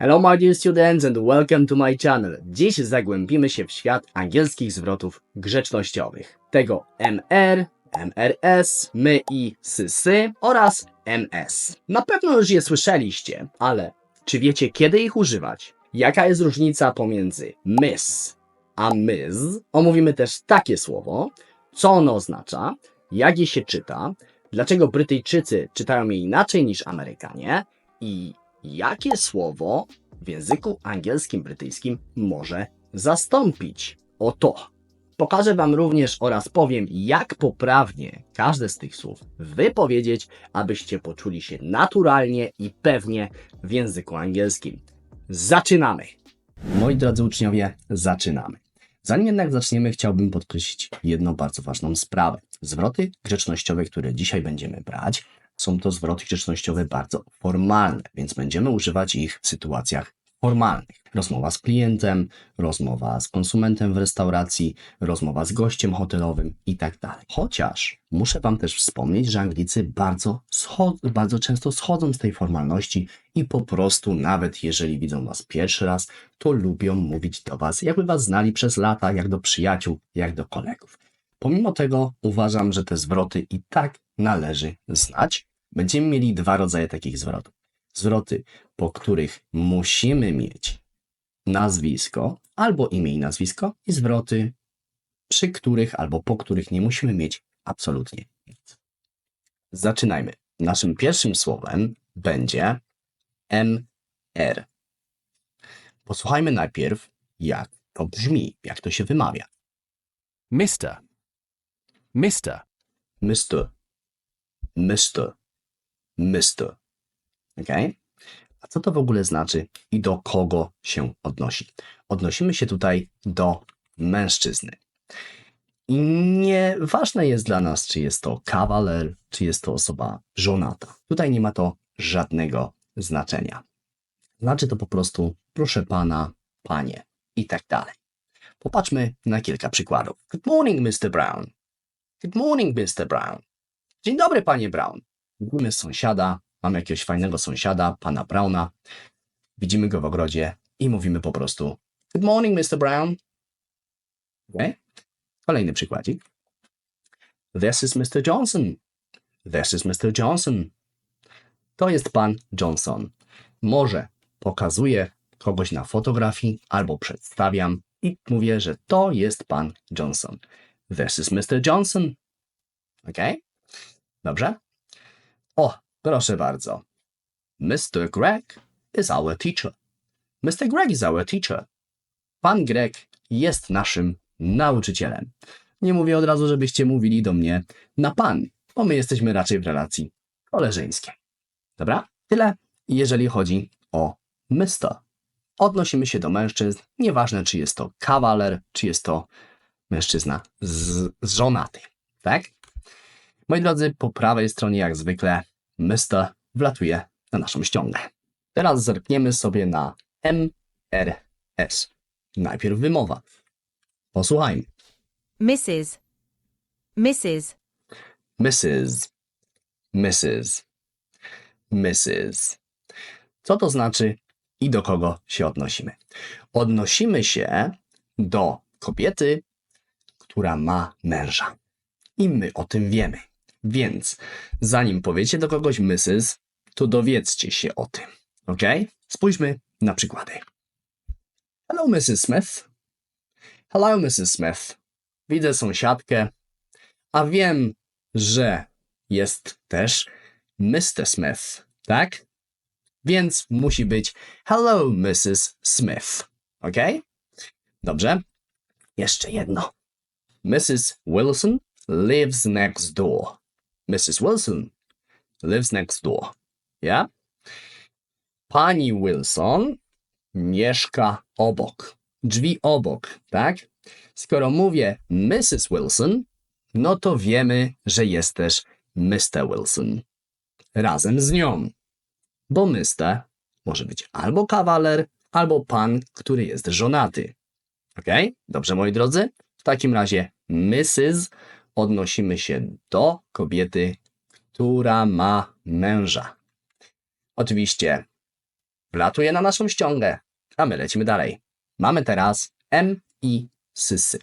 Hello my dear students and welcome to my channel. Dziś zagłębimy się w świat angielskich zwrotów grzecznościowych. Tego MR, MRS, my i sysy oraz MS. Na pewno już je słyszeliście, ale czy wiecie kiedy ich używać? Jaka jest różnica pomiędzy miss a ms? Omówimy też takie słowo, co ono oznacza, jak je się czyta, dlaczego Brytyjczycy czytają je inaczej niż Amerykanie i jakie słowo w języku angielskim brytyjskim może zastąpić. Oto. Pokażę Wam również oraz powiem, jak poprawnie każde z tych słów wypowiedzieć, abyście poczuli się naturalnie i pewnie w języku angielskim. Zaczynamy! Moi drodzy uczniowie, zaczynamy. Zanim jednak zaczniemy, chciałbym podkreślić jedną bardzo ważną sprawę. Zwroty grzecznościowe, które dzisiaj będziemy brać, są to zwroty grzecznościowe bardzo formalne, więc będziemy używać ich w sytuacjach formalnych. Rozmowa z klientem, rozmowa z konsumentem w restauracji, rozmowa z gościem hotelowym i tak dalej. Chociaż muszę Wam też wspomnieć, że Anglicy bardzo, bardzo często schodzą z tej formalności i po prostu, nawet jeżeli widzą Was pierwszy raz, to lubią mówić do Was, jakby Was znali przez lata, jak do przyjaciół, jak do kolegów. Pomimo tego uważam, że te zwroty i tak należy znać. Będziemy mieli dwa rodzaje takich zwrotów. Zwroty, po których musimy mieć nazwisko albo imię i nazwisko, i zwroty, przy których albo po których nie musimy mieć absolutnie nic. Zaczynajmy. Naszym pierwszym słowem będzie MR. Posłuchajmy najpierw, jak to brzmi, jak to się wymawia. Mister. Mister. Mr. Mr. Mr. Ok? A co to w ogóle znaczy i do kogo się odnosi? Odnosimy się tutaj do mężczyzny. I nieważne jest dla nas, czy jest to kawaler, czy jest to osoba żonata. Tutaj nie ma to żadnego znaczenia. Znaczy to po prostu proszę pana, panie i tak dalej. Popatrzmy na kilka przykładów. Good morning, Mr. Brown. Good morning, Mr. Brown. Dzień dobry, panie Brown. Widzimy sąsiada, mamy jakiegoś fajnego sąsiada, pana Browna. Widzimy go w ogrodzie i mówimy po prostu Good morning, Mr. Brown. Okay? Kolejny przykładzik. This is Mr. Johnson. This is Mr. Johnson. To jest pan Johnson. Może pokazuję kogoś na fotografii albo przedstawiam i mówię, że to jest pan Johnson. This is Mr. Johnson. Ok? Dobrze? O, proszę bardzo. Mr. Greg is our teacher. Mr. Greg is our teacher. Pan Greg jest naszym nauczycielem. Nie mówię od razu, żebyście mówili do mnie na pan, bo my jesteśmy raczej w relacji koleżeńskiej. Dobra? Tyle, jeżeli chodzi o Mr. Odnosimy się do mężczyzn, nieważne czy jest to kawaler, czy jest to mężczyzna z, żonaty. Tak? Moi drodzy, po prawej stronie, jak zwykle, Mr. wlatuje na naszą ściągę. Teraz zerkniemy sobie na MRS. Najpierw wymowa. Posłuchajmy. Mrs. Mrs. Mrs. Mrs. Mrs. Co to znaczy i do kogo się odnosimy? Odnosimy się do kobiety, która ma męża. I my o tym wiemy. Więc zanim powiecie do kogoś Mrs., to dowiedzcie się o tym. Ok? Spójrzmy na przykłady. Hello, Mrs. Smith. Hello, Mrs. Smith. Widzę sąsiadkę, a wiem, że jest też Mr. Smith, tak? Więc musi być Hello, Mrs. Smith. Ok? Dobrze? Jeszcze jedno. Mrs. Wilson lives next door. Mrs. Wilson lives next door. Ja? Pani Wilson mieszka obok. Drzwi obok, tak? Skoro mówię Mrs. Wilson, no to wiemy, że jest też Mr. Wilson. Razem z nią. Bo Mr. może być albo kawaler, albo pan, który jest żonaty. Ok? Dobrze, moi drodzy? W takim razie Mrs. odnosimy się do kobiety, która ma męża. Oczywiście wlatuje na naszą ściągę, a my lecimy dalej. Mamy teraz M i sysy.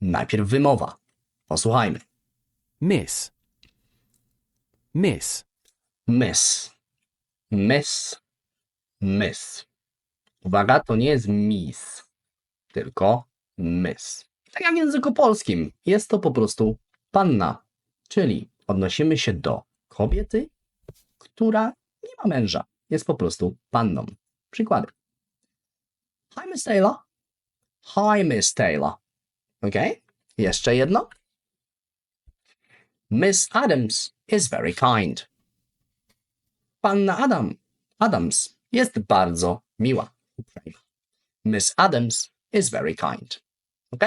Najpierw wymowa. Posłuchajmy. Miss. Miss. Miss. Miss. Miss. Uwaga, to nie jest miss, tylko miss. Tak jak w języku polskim, jest to po prostu panna, czyli odnosimy się do kobiety, która nie ma męża, jest po prostu panną. Przykłady. Hi, Miss Taylor. Hi, Miss Taylor. Ok? Jeszcze jedno. Miss Adams is very kind. Panna Adam, Adams jest bardzo miła. Miss Adams is very kind. Ok?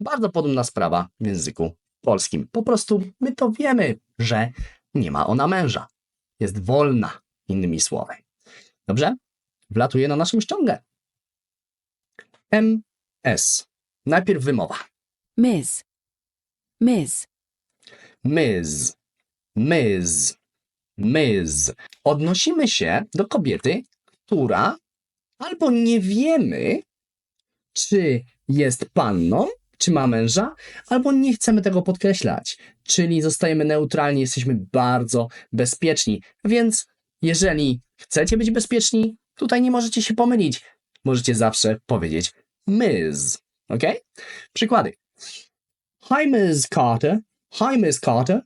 Bardzo podobna sprawa w języku polskim. Po prostu my to wiemy, że nie ma ona męża. Jest wolna, innymi słowy. Dobrze? Wlatuje na naszą ściągę. MS. Najpierw wymowa. Ms. Ms. Ms. Ms. Ms. Odnosimy się do kobiety, która albo nie wiemy, czy jest panną, czy ma męża, albo nie chcemy tego podkreślać. Czyli zostajemy neutralni, jesteśmy bardzo bezpieczni. Więc jeżeli chcecie być bezpieczni, tutaj nie możecie się pomylić. Możecie zawsze powiedzieć Ms. Ok? Przykłady. Hi, Ms. Carter. Hi, Miss Carter.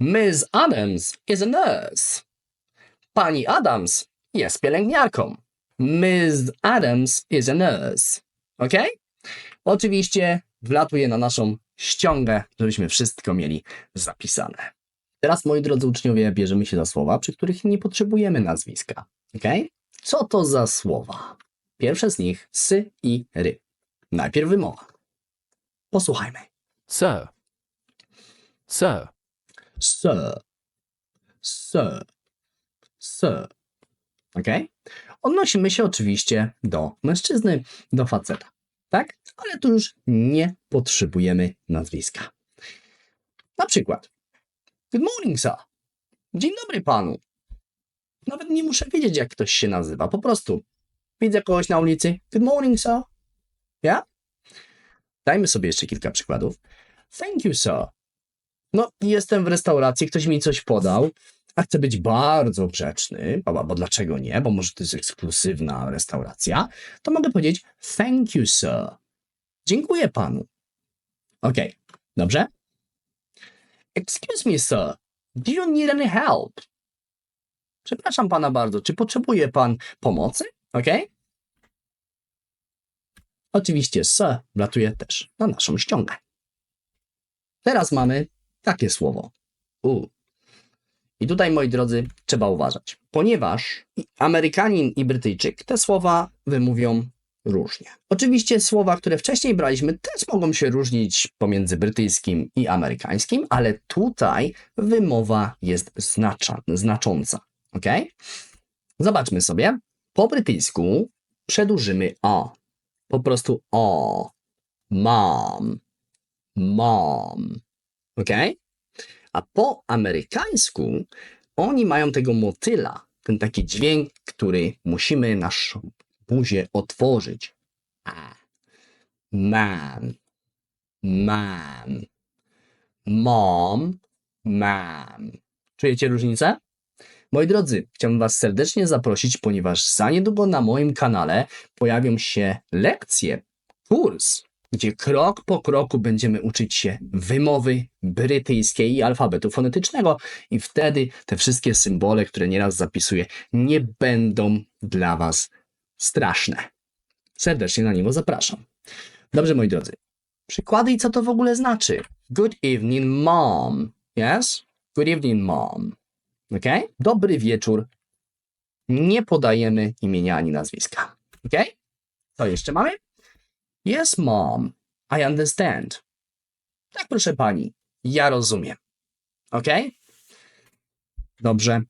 Ms. Adams is a nurse. Pani Adams jest pielęgniarką. Ms. Adams is a nurse. Ok? Oczywiście wlatuje na naszą ściągę, żebyśmy wszystko mieli zapisane. Teraz, moi drodzy uczniowie, bierzemy się za słowa, przy których nie potrzebujemy nazwiska. Ok? Co to za słowa? Pierwsze z nich sy i ry. Najpierw wymowa. Posłuchajmy. Sir. Sir. Sir. Sir. Sir. Ok? Odnosimy się oczywiście do mężczyzny, do faceta. Tak? Ale tu już nie potrzebujemy nazwiska. Na przykład. Good morning, sir. Dzień dobry panu. Nawet nie muszę wiedzieć, jak ktoś się nazywa. Po prostu widzę kogoś na ulicy. Good morning, sir. Ja? Dajmy sobie jeszcze kilka przykładów. Thank you, sir. No, jestem w restauracji, ktoś mi coś podał, a chcę być bardzo grzeczny, bo, bo dlaczego nie? Bo może to jest ekskluzywna restauracja, to mogę powiedzieć thank you, sir. Dziękuję panu. Okej, dobrze? Excuse me, sir. Do you need any help? Przepraszam pana bardzo, czy potrzebuje pan pomocy? Okej? Oczywiście sir wlatuje też na naszą ściągę. Teraz mamy takie słowo. I tutaj, moi drodzy, trzeba uważać, ponieważ Amerykanin i Brytyjczyk te słowa wymówią różnie. Oczywiście słowa, które wcześniej braliśmy, też mogą się różnić pomiędzy brytyjskim i amerykańskim, ale tutaj wymowa jest znacza, znacząca. Ok? Zobaczmy sobie. Po brytyjsku przedłużymy o. Po prostu o. Mom. Mom. Ok? A po amerykańsku oni mają tego motyla, ten taki dźwięk, który musimy naszą buzię otworzyć. A. Man. Man. Mom. Man. Czujecie różnicę? Moi drodzy, chciałbym Was serdecznie zaprosić, ponieważ za niedługo na moim kanale pojawią się lekcje, kurs, gdzie krok po kroku będziemy uczyć się wymowy brytyjskiej i alfabetu fonetycznego, i wtedy te wszystkie symbole, które nieraz zapisuję, nie będą dla Was straszne. Serdecznie na niego zapraszam. Dobrze, moi drodzy. Przykłady i co to w ogóle znaczy? Good evening, mom. Yes? Good evening, mom. Ok? Dobry wieczór. Nie podajemy imienia ani nazwiska. Ok? Co jeszcze mamy? Yes, mom. I understand. Tak, proszę pani. Ja rozumiem. Ok? Dobrze.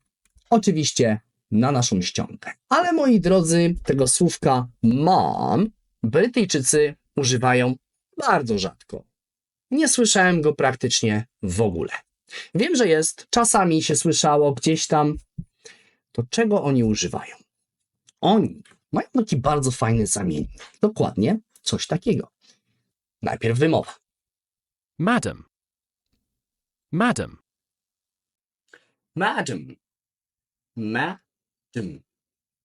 Oczywiście na naszą ściągę. Ale moi drodzy, tego słówka mom Brytyjczycy używają bardzo rzadko. Nie słyszałem go praktycznie w ogóle. Wiem, że jest, czasami się słyszało gdzieś tam. To czego oni używają? Oni mają taki bardzo fajny zamiennik. Dokładnie coś takiego. Najpierw wymowa. Madam. Madam. Madam. Madam.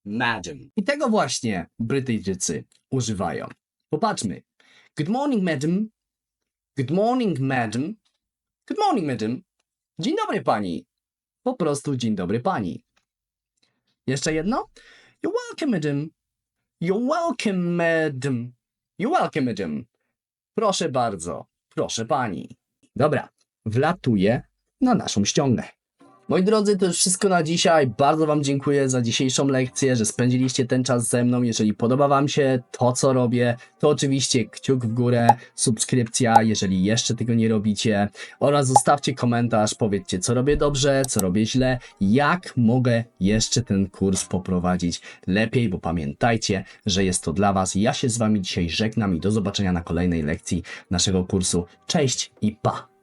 Madam. I tego właśnie Brytyjczycy używają. Popatrzmy. Good morning, madam. Good morning, madam. Good morning, madam. Dzień dobry, pani. Po prostu dzień dobry, pani. Jeszcze jedno? You're welcome, madam. You're welcome, madam. You're welcome, madam. Proszę bardzo. Proszę pani. Dobra, wlatuję na naszą ściągę. Moi drodzy, to już wszystko na dzisiaj. Bardzo Wam dziękuję za dzisiejszą lekcję, że spędziliście ten czas ze mną. Jeżeli podoba Wam się to, co robię, to oczywiście kciuk w górę, subskrypcja, jeżeli jeszcze tego nie robicie, oraz zostawcie komentarz, powiedzcie, co robię dobrze, co robię źle, jak mogę jeszcze ten kurs poprowadzić lepiej, bo pamiętajcie, że jest to dla Was. Ja się z Wami dzisiaj żegnam i do zobaczenia na kolejnej lekcji naszego kursu. Cześć i pa!